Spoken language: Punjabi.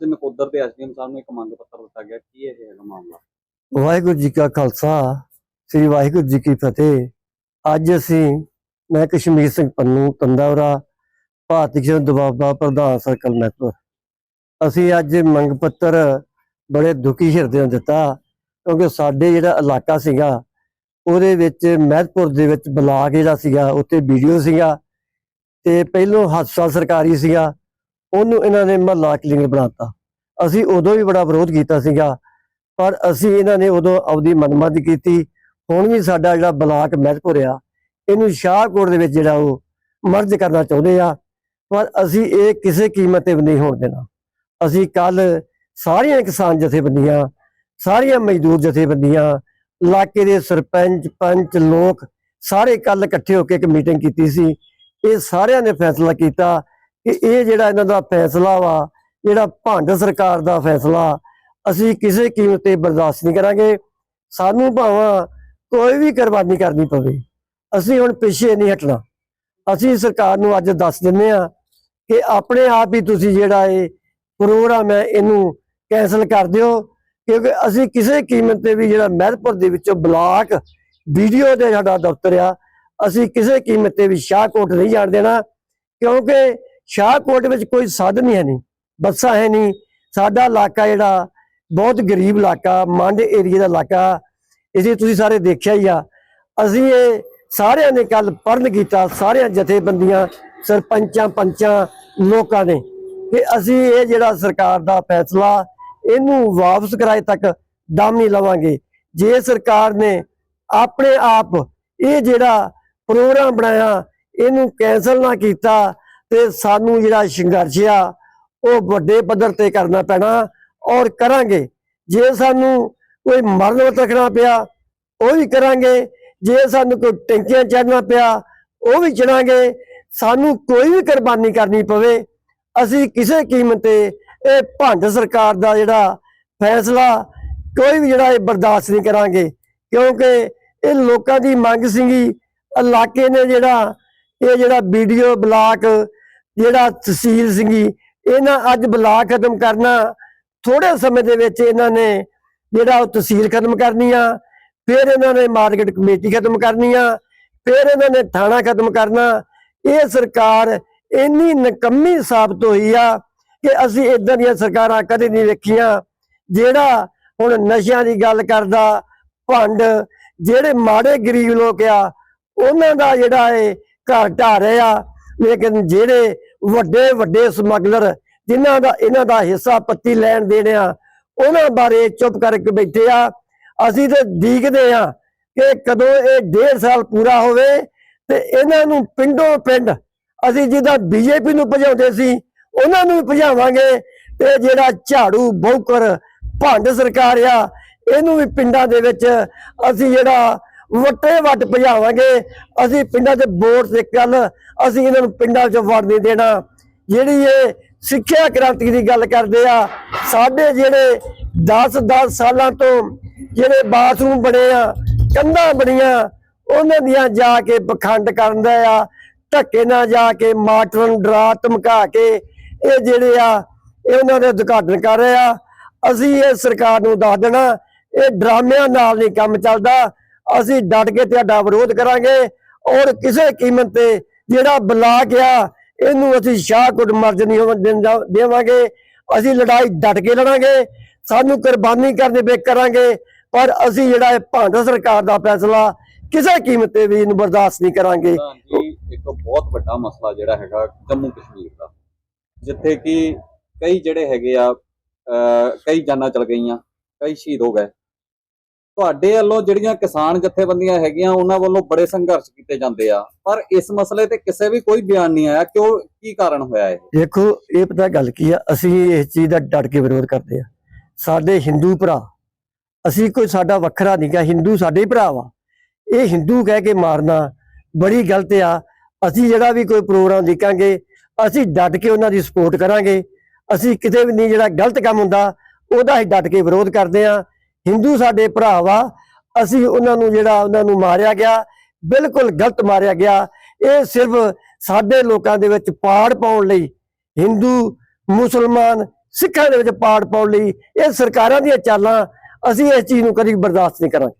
ਅੱਜ ਨਕੋਦਰ ਦੇ ਐਸਡੀਐਮ ਸਾਹਿਬ ਨੂੰ ਇੱਕ ਮੰਗ ਪੱਤਰ ਦਿੱਤਾ ਗਿਆ ਕੀ ਇਹ ਹੈਗਾ ਮਾਮਲਾ। ਵਾਹਿਗੁਰੂ ਜੀ ਕਾ ਖਾਲਸਾ, ਸ੍ਰੀ ਵਾਹਿਗੁਰੂ ਜੀ ਕੀ ਫਤਿਹ। ਅੱਜ ਅਸੀਂ, ਮੈਂ ਕਸ਼ਮੀਰ ਸਿੰਘ ਪੰਨੂ ਤੰਦਾਵਰਾ, ਭਾਰਤੀ ਕਿਸਾਨ ਦਬਾਬਾ ਪ੍ਰਧਾਨ ਸਰਕਲ ਮਹਿਤਪੁਰ ਅਸੀਂ ਅੱਜ ਮੰਗ ਪੱਤਰ ਬੜੇ ਦੁਖੀ ਹਿਰਦੇ ਨਾਲ ਦਿੱਤਾ, ਕਿਉਂਕਿ ਸਾਡੇ ਜਿਹੜਾ ਇਲਾਕਾ ਸੀਗਾ, ਉਹਦੇ ਵਿੱਚ ਮਹਿਤਪੁਰ ਦੇ ਵਿੱਚ ਬਲਾਕ ਜਿਹੜਾ ਸੀਗਾ, ਉੱਥੇ ਵੀਡੀਓ ਸੀਗਾ, ਤੇ ਪਹਿਲੋਂ ਹਸਪਤਾਲ ਸਰਕਾਰੀ ਸੀਗਾ ਉਹਨੂੰ ਇਹਨਾਂ ਨੇ ਮਹੱਲਾ ਕਲੀਨਿਕ ਬਣਾਤਾ। ਅਸੀਂ ਉਦੋਂ ਵੀ ਬੜਾ ਵਿਰੋਧ ਕੀਤਾ ਸੀਗਾ, ਪਰ ਅਸੀਂ ਇਹਨਾਂ ਨੇ ਉਦੋਂ ਆਪਦੀ ਮਨਮਰਜ਼ੀ ਕੀਤੀ। ਹੁਣ ਵੀ ਸਾਡਾ ਜਿਹੜਾ ਬਲਾਕ ਮਹਿਤਪੁਰ ਆ, ਇਹਨੂੰ ਸ਼ਾਹਕੋਟ ਦੇ ਵਿੱਚ ਜਿਹੜਾ ਉਹ ਮਰਜ ਕਰਨਾ ਚਾਹੁੰਦੇ ਆ, ਪਰ ਅਸੀਂ ਇਹ ਕਿਸੇ ਕੀਮਤ ਤੇ ਵੀ ਨਹੀਂ ਹੋਣ ਦੇਣਾ। ਅਸੀਂ ਕੱਲ ਸਾਰੀਆਂ ਕਿਸਾਨ ਜਥੇਬੰਦੀਆਂ, ਸਾਰੀਆਂ ਮਜ਼ਦੂਰ ਜਥੇਬੰਦੀਆਂ, ਇਲਾਕੇ ਦੇ ਸਰਪੰਚ, ਪੰਚ, ਲੋਕ ਸਾਰੇ ਕੱਲ ਇਕੱਠੇ ਹੋ ਕੇ ਇੱਕ ਮੀਟਿੰਗ ਕੀਤੀ ਸੀ। ਇਹ ਸਾਰਿਆਂ ਨੇ ਫੈਸਲਾ ਕੀਤਾ ਕਿ ਇਹ ਜਿਹੜਾ ਇਹਨਾਂ ਦਾ ਫੈਸਲਾ ਵਾ, ਜਿਹੜਾ ਭੰਡ ਸਰਕਾਰ ਦਾ ਫੈਸਲਾ, ਅਸੀਂ ਕਿਸੇ ਕੀਮਤ ਤੇ ਬਰਦਾਸ਼ਤ ਨਹੀਂ ਕਰਾਂਗੇ। ਸਾਨੂੰ ਭਾਵਾਂ ਕੋਈ ਵੀ ਕੁਰਬਾਨੀ ਕਰਨੀ ਪਵੇ, ਅਸੀਂ ਹੁਣ ਪਿੱਛੇ ਨਹੀਂ ਹਟਣਾ। ਅਸੀਂ ਸਰਕਾਰ ਨੂੰ ਅੱਜ ਦੱਸ ਦਿੰਨੇ ਆ ਕਿ ਆਪਣੇ ਆਪ ਹੀ ਤੁਸੀਂ ਜਿਹੜਾ ਇਹ ਪ੍ਰੋਗਰਾਮ ਹੈ, ਇਹਨੂੰ ਕੈਨਸਲ ਕਰ ਦਿਓ। ਕਿਉਂਕਿ ਅਸੀਂ ਕਿਸੇ ਕੀਮਤ ਤੇ ਵੀ ਜਿਹੜਾ ਮਹਿਰਪੁਰ ਦੇ ਵਿੱਚੋਂ ਬਲਾਕ ਵੀਡੀਓ ਦੇ ਸਾਡਾ ਦਫ਼ਤਰ ਆ, ਅਸੀਂ ਕਿਸੇ ਕੀਮਤ ਤੇ ਵੀ ਸ਼ਾਹਕੋਟ ਨਹੀਂ ਜਾਣ ਦੇਣਾ। ਕਿਉਂਕਿ ਸ਼ਾਹਕੋਟ ਵਿੱਚ ਕੋਈ ਸਾਧਨ ਹੈ ਨਹੀਂ, ਬੱਸਾਂ ਹੈ ਨਹੀਂ, ਸਾਡਾ ਇਲਾਕਾ ਜਿਹੜਾ ਬਹੁਤ ਗਰੀਬ ਇਲਾਕਾ, ਮੰਡ ਏਰੀਆ ਦਾ ਇਲਾਕਾ ਇਸੇ ਤੁਸੀਂ ਸਾਰੇ ਦੇਖਿਆ ਹੀ ਆ, ਅਸੀਂ ਇਹ ਸਾਰਿਆਂ ਨੇ ਕੱਲ ਪਰਨ ਕੀਤਾ, ਸਾਰਿਆਂ ਜਥੇਬੰਦੀਆਂ, ਸਰਪੰਚਾਂ, ਪੰਚਾਂ, ਲੋਕਾਂ ਨੇ ਕਿ ਅਸੀਂ ਇਹ ਜਿਹੜਾ ਸਰਕਾਰ ਦਾ ਫੈਸਲਾ, ਇਹਨੂੰ ਵਾਪਸ ਕਰਾਏ ਤੱਕ ਦਮ ਨਹੀਂ ਲਵਾਂਗੇ। ਜੇ ਸਰਕਾਰ ਨੇ ਆਪਣੇ ਆਪ ਇਹ ਜਿਹੜਾ ਪ੍ਰੋਗਰਾਮ ਬਣਾਇਆ, ਇਹਨੂੰ ਕੈਨਸਲ ਨਾ ਕੀਤਾ ਤੇ ਸਾਨੂੰ ਜਿਹੜਾ ਸੰਘਰਸ਼ ਆ, ਉਹ ਵੱਡੇ ਪੱਧਰ ਤੇ ਕਰਨਾ ਪੈਣਾ ਔਰ ਕਰਾਂਗੇ। ਜੇ ਸਾਨੂੰ ਕੋਈ ਮਰਨ ਵਤ ਰੱਖਣਾ ਪਿਆ, ਉਹ ਵੀ ਕਰਾਂਗੇ। ਜੇ ਸਾਨੂੰ ਕੋਈ ਟੈਂਕੀਆਂ ਚੜਨਾ ਪਿਆ, ਉਹ ਵੀ ਚੜਾਂਗੇ। ਸਾਨੂੰ ਕੋਈ ਵੀ ਕੁਰਬਾਨੀ ਕਰਨੀ ਪਵੇ, ਅਸੀਂ ਕਿਸੇ ਕੀਮਤ ਤੇ ਇਹ ਭੰਡ ਸਰਕਾਰ ਦਾ ਜਿਹੜਾ ਫੈਸਲਾ, ਕੋਈ ਵੀ ਜਿਹੜਾ ਇਹ ਬਰਦਾਸ਼ਤ ਨਹੀਂ ਕਰਾਂਗੇ। ਕਿਉਂਕਿ ਇਹ ਲੋਕਾਂ ਦੀ ਮੰਗ ਸੀਗੀ। ਇਲਾਕੇ ਨੇ ਜਿਹੜਾ, ਇਹ ਜਿਹੜਾ ਵੀਡੀਓ ਬਲਾਕ ਜਿਹੜਾ ਤਹਿਸੀਲ ਸੀਗੀ, ਇਹਨਾਂ ਅੱਜ ਬਲਾਕ ਖਤਮ ਕਰਨਾ ਥੋੜੇ ਸਮੇਂ ਦੇ ਵਿੱਚ ਇਹਨਾਂ ਨੇ ਜਿਹੜਾ ਉਹ ਤਹਿਸੀਲ ਖਤਮ ਕਰਨੀ ਆ, ਫਿਰ ਇਹਨਾਂ ਨੇ ਮਾਰਕੀਟ ਕਮੇਟੀ ਖਤਮ ਕਰਨੀ ਆ, ਫਿਰ ਇਹਨਾਂ ਨੇ ਥਾਣਾ ਖਤਮ ਕਰਨਾ। ਇਹ ਸਰਕਾਰ ਇੰਨੀ ਨਕੰਮੀ ਸਾਬਤ ਹੋਈ ਆ ਕਿ ਅਸੀਂ ਇਦਾਂ ਦੀਆਂ ਸਰਕਾਰਾਂ ਕਦੇ ਨਹੀਂ ਵੇਖੀਆਂ, ਜਿਹੜਾ ਹੁਣ ਨਸ਼ਿਆਂ ਦੀ ਗੱਲ ਕਰਦਾ, ਭੰਡ, ਜਿਹੜੇ ਮਾੜੇ ਗਰੀਬ ਲੋਕ ਆ, ਉਹਨਾਂ ਦਾ ਜਿਹੜਾ ਇਹ ਘਰ ਢਾ ਰਹੇ ਆ, ਲੇਕਿਨ ਜਿਹੜੇ ਵੱਡੇ ਵੱਡੇ ਸਮਗਲਰ ਜਿਨ੍ਹਾਂ ਦਾ ਇਹਨਾਂ ਦਾ ਹਿੱਸਾ ਪੱਤੀ ਲੈਣ ਦੇਣੇ ਉਹਨਾਂ ਬਾਰੇ ਚੁੱਪ ਕਰਕੇ ਬੈਠੇ ਆ। ਅਸੀਂ ਤੇ ਦੀਕਦੇ ਆ ਕਿ ਕਦੋਂ ਇਹ ਡੇਢ ਸਾਲ ਪੂਰਾ ਹੋਵੇ ਤੇ ਇਹਨਾਂ ਨੂੰ ਪਿੰਡੋਂ ਪਿੰਡ ਅਸੀਂ ਜਿਹਦਾ ਬੀਜੇਪੀ ਨੂੰ ਭਜਾਉਂਦੇ ਸੀ, ਉਹਨਾਂ ਨੂੰ ਵੀ ਭਜਾਵਾਂਗੇ ਤੇ ਜਿਹੜਾ ਝਾੜੂ ਬਹੁਕਰ ਭੰਡ ਸਰਕਾਰ ਆ, ਇਹਨੂੰ ਵੀ ਪਿੰਡਾਂ ਦੇ ਵਿੱਚ ਅਸੀਂ ਜਿਹੜਾ ਵੱਟੇ ਵੱਟ ਭਜਾਵਾਂਗੇ। ਅਸੀਂ ਪਿੰਡਾਂ 'ਚ ਵੋਟ ਤੇ ਕੱਲ ਅਸੀਂ ਇਹਨਾਂ ਨੂੰ ਪਿੰਡਾਂ 'ਚ ਵੜ ਨਹੀਂ ਦੇਣਾ। ਜਿਹੜੀ ਇਹ ਸਿੱਖਿਆ ਕ੍ਰਾਂਤੀ ਦੀ ਗੱਲ ਕਰਦੇ ਆ, ਸਾਡੇ ਜਿਹੜੇ 10-10 ਸਾਲਾਂ ਤੋਂ ਜਿਹੜੇ ਬਾਥਰੂਮ ਬਣੇ ਆ, ਕੰਧਾਂ ਬਣੀਆਂ, ਉਹਨਾਂ ਦੀਆਂ ਜਾ ਕੇ ਪਖੰਡ ਕਰਦਾ ਆ। ਧੱਕੇ ਨਾਲ ਜਾ ਕੇ ਮਾਟਰਨ ਡਰਾ ਧਮਕਾ ਕੇ ਇਹ ਜਿਹੜੇ ਆ, ਇਹ ਉਹਨਾਂ ਦੇ ਉਦਘਾਟਨ ਕਰ ਰਹੇ ਆ। ਅਸੀਂ ਇਹ ਸਰਕਾਰ ਨੂੰ ਦੱਸ ਦੇਣਾ, ਇਹ ਡਰਾਮਿਆਂ ਨਾਲ ਨਹੀਂ ਕੰਮ ਚੱਲਦਾ। ਅਸੀਂ ਡਟ ਕੇ ਤੁਹਾਡਾ ਵਿਰੋਧ ਕਰਾਂਗੇ ਔਰ ਕਿਸੇ ਕੀਮਤ ਤੇ ਜਿਹੜਾ ਬਲਾਕ ਆ ਇਹਨੂੰ ਅਸੀਂ ਸ਼ਾਹਕੋਟ ਮਰਜ ਨਹੀਂ ਹੋਣ ਦੇਵਾਂਗੇ। ਅਸੀਂ ਲੜਾਈ ਡਟ ਕੇ ਲੜਾਂਗੇ, ਸਾਨੂੰ ਕੁਰਬਾਨੀ ਕਰਨੀ ਬੇ ਕਰਾਂਗੇ, ਪਰ ਅਸੀਂ ਜਿਹੜਾ ਇਹ ਭਾਂਡ ਸਰਕਾਰ ਦਾ ਫੈਸਲਾ ਕਿਸੇ ਕੀਮਤ ਤੇ ਵੀ ਇਹਨੂੰ ਬਰਦਾਸ਼ਤ ਨਹੀਂ ਕਰਾਂਗੇ। ਇੱਕ ਬਹੁਤ ਵੱਡਾ ਮਸਲਾ ਜਿਹੜਾ ਹੈਗਾ ਜੰਮੂ ਕਸ਼ਮੀਰ ਦਾ, ਜਿੱਥੇ ਕਿ ਕਈ ਜਿਹੜੇ ਹੈਗੇ ਆ ਕਈ ਜਾਨਾਂ ਚਲ ਗਈਆਂ, ਕਈ ਸ਼ਹੀਦ ਹੋ ਗਏ। ਤੁਹਾਡੇ ਵੱਲੋਂ ਜਿਹੜੀਆਂ ਕਿਸਾਨ ਜਥੇਬੰਦੀਆਂ ਹੈਗੀਆਂ, ਉਹਨਾਂ ਵੱਲੋਂ ਬੜੇ ਸੰਘਰਸ਼ ਕੀਤੇ ਜਾਂਦੇ ਆ। ਪਰ ਇਸ ਮਸਲੇ ਤੇ ਕਿਸੇ ਵੀ ਕੋਈ ਬਿਆਨ ਨਹੀਂ ਆਇਆ। ਕਿਉਂ, ਕੀ ਕਾਰਨ ਹੋਇਆ ਇਹ? ਦੇਖੋ, ਇਹ ਪਤਾ ਗੱਲ ਕੀ ਆ? ਅਸੀਂ ਇਸ ਚੀਜ਼ ਦਾ ਡਟ ਕੇ ਵਿਰੋਧ ਕਰਦੇ ਆ। ਸਾਡੇ ਹਿੰਦੂ ਭਰਾ, ਅਸੀਂ ਕੋਈ ਸਾਡਾ ਵੱਖਰਾ ਨਹੀਂ ਗਾ। ਹਿੰਦੂ ਸਾਡੇ ਭਰਾ ਵਾ। ਇਹ ਹਿੰਦੂ ਕਹਿ ਕੇ ਮਾਰਨਾ ਬੜੀ ਗਲਤ ਆ। ਅਸੀਂ ਜਿਹੜਾ ਵੀ ਕੋਈ ਪ੍ਰੋਗਰਾਮ ਦੇਖਾਂਗੇ, ਅਸੀਂ ਡਟ ਕੇ ਉਹਨਾਂ ਦੀ ਸਪੋਰਟ ਕਰਾਂਗੇ। ਅਸੀਂ ਕਿਤੇ ਵੀ ਨਹੀਂ ਜਿਹੜਾ ਗਲਤ ਕੰਮ ਹੁੰਦਾ, ਉਹਦਾ ਹੀ ਡਟ ਕੇ ਵਿਰੋਧ ਕਰਦੇ ਆ। ਹਿੰਦੂ ਸਾਡੇ ਭਰਾ ਵਾ, ਅਸੀਂ ਉਹਨਾਂ ਨੂੰ ਜਿਹੜਾ ਉਹਨਾਂ ਨੂੰ ਮਾਰਿਆ ਗਿਆ, ਬਿਲਕੁਲ ਗਲਤ ਮਾਰਿਆ ਗਿਆ। ਇਹ ਸਿਰਫ ਸਾਡੇ ਲੋਕਾਂ ਦੇ ਵਿੱਚ ਪਾੜ ਪਾਉਣ ਲਈ, ਹਿੰਦੂ, ਮੁਸਲਮਾਨ, ਸਿੱਖਾਂ ਦੇ ਵਿੱਚ ਪਾੜ ਪਾਉਣ ਲਈ, ਇਹ ਸਰਕਾਰਾਂ ਦੀਆਂ ਚਾਲਾਂ, ਅਸੀਂ ਇਸ ਚੀਜ਼ ਨੂੰ ਕਦੀ ਬਰਦਾਸ਼ਤ ਨਹੀਂ ਕਰਾਂਗੇ।